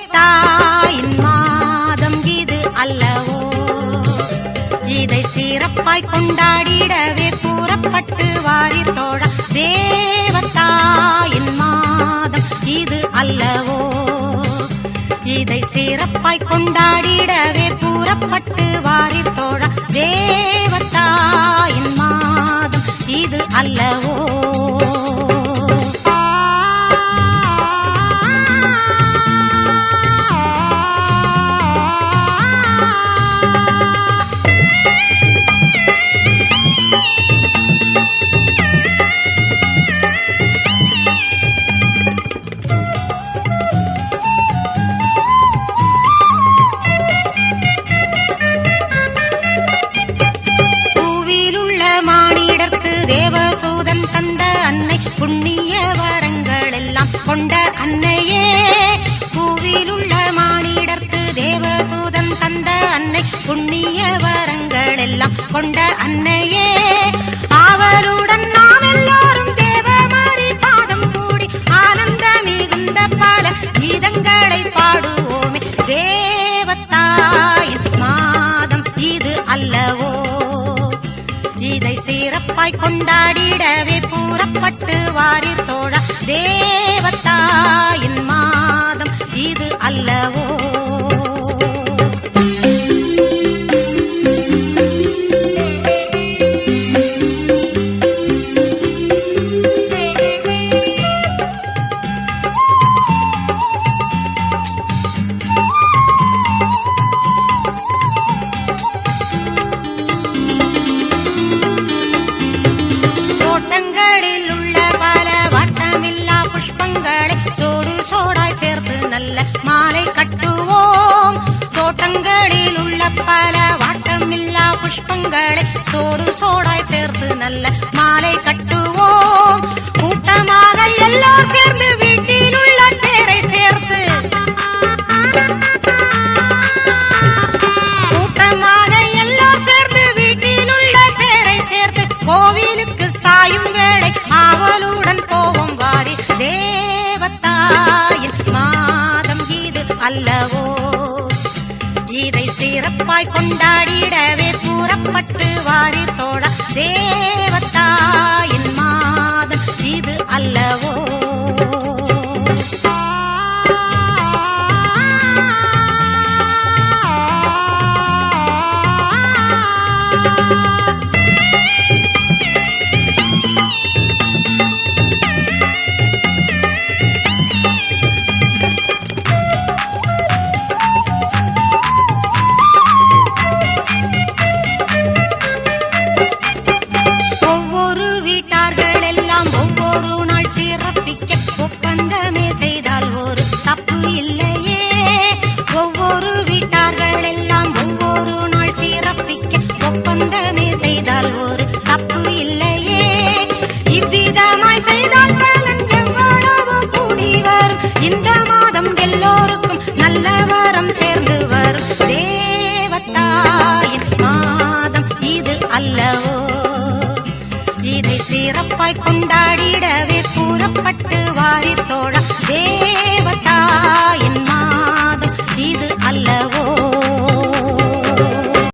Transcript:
தேவத்தாயின் மாதம் இது அல்லவோ? இதை சிறப்பாய் கொண்டாடிடவே கூறப்பட்டு வாரி தோழ. தேவத்தாயின் மாதம் இது அல்லவோ? இதை சிறப்பாய் கொண்டாடிடவே கூறப்பட்டு வாரி தோழ. தேவத்தாயின் மாதம் இது அல்லவோ? கொண்ட அன்னையே பூவிலுள்ள மானிடர்க்கு தேவசூதன் தந்த அன்னை புண்ணிய வரங்கள் எல்லாம் கொண்ட அன்னையே. அவருடன் நாம் எல்லோரும் தேவமாரி பாடம் கூடி ஆனந்த மிகுந்த பல கீதங்களை பாடுவோமே. தேவத்தாயின் மாதம் இது அல்லவோ? இதை சிறப்பாய் கொண்டாடிடவே கூறப்பட்டு வாரி தோழ. தே மாலை கட்டுவோம். கூட்டமாக எல்லோர் சேர்ந்து வீட்டில் உள்ள தேரை சேர்த்து. கூட்டமாக எல்லோர் சேர்ந்து வீட்டில் உள்ள பேரை சேர்த்து. கோவிலுக்கு சாயும் வேளை ஆவலுடன் போவோம். வாரி தேவத்தாயின் மாதம் இது அல்லவோ? இதை சிறப்பாய் கொண்டாடிடவே கூறப்பட்டு வாரி தோழ சிறப்பிக்க